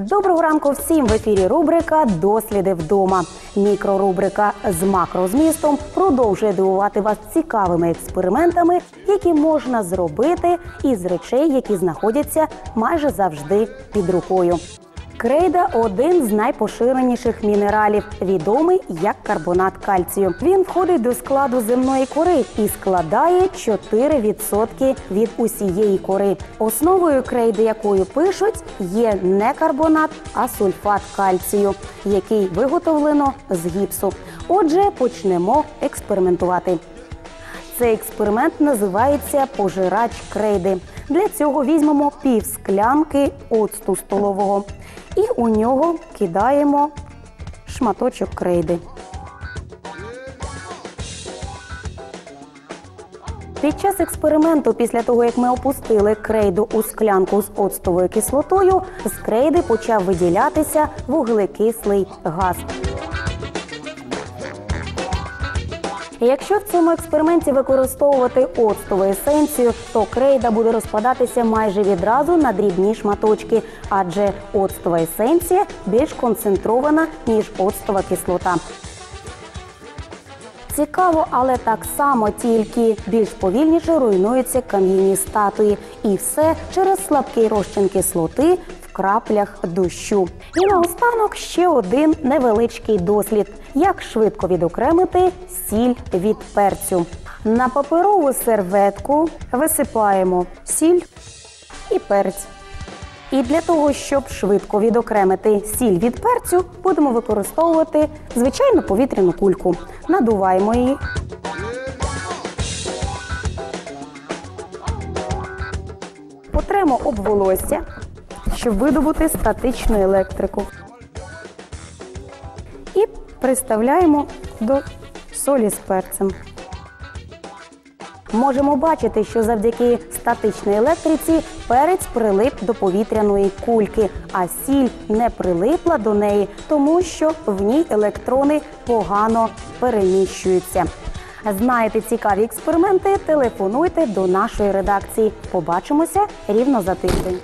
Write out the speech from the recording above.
Доброго ранку всім в ефірі. Рубрика Досліди вдома. Мікрорубрика з макрозмістом продовжує дивувати вас цікавими експериментами, які можна зробити із речей, які знаходяться майже завжди під рукою. Крейда один з найпоширеніших мінералів, відомий як карбонат кальцію. Він входить до складу земної кори і складає 4% від усієї кори. Основою крейди, якою пишуть, є не карбонат, а сульфат кальцію, який виготовлено з гіпсу. Отже, почнемо експериментувати. Цей експеримент називається пожирач крейди. Для цього візьмемо пів склянки оцту столового і у нього кидаємо шматочок крейди. Під час експерименту, після того як ми опустили крейду у склянку з оцтовою кислотою, з крейди почав виділятися вуглекислий газ. Якщо в цьому експерименті використовувати оцтову есенцію, то крейда буде розпадатися майже відразу на дрібні шматочки, адже оцтова есенція більш концентрована, ніж оцтова кислота. Цікаво, але так само тільки більш повільніше руйнуються кам'яні статуї, і все через слабкий розчин кислоти краплях дощу. І наостанок ще один невеличкий дослід: як швидко відокремити сіль від перцю. На паперову серветку висипаємо сіль і перець. І для того, щоб швидко відокремити сіль від перцю, будемо використовувати звичайну повітряну кульку. Надуваємо її. Потремо об волосся, щоб видобути статичну електрику. І приставляємо до солі з перцем. Можемо бачити, що завдяки статичній електриці перець прилип до повітряної кульки, а сіль не прилипла до неї, тому що в ній електрони погано переміщуються. Знаєте цікаві експерименти? Телефонуйте до нашої редакції. Побачимося рівно за тиждень.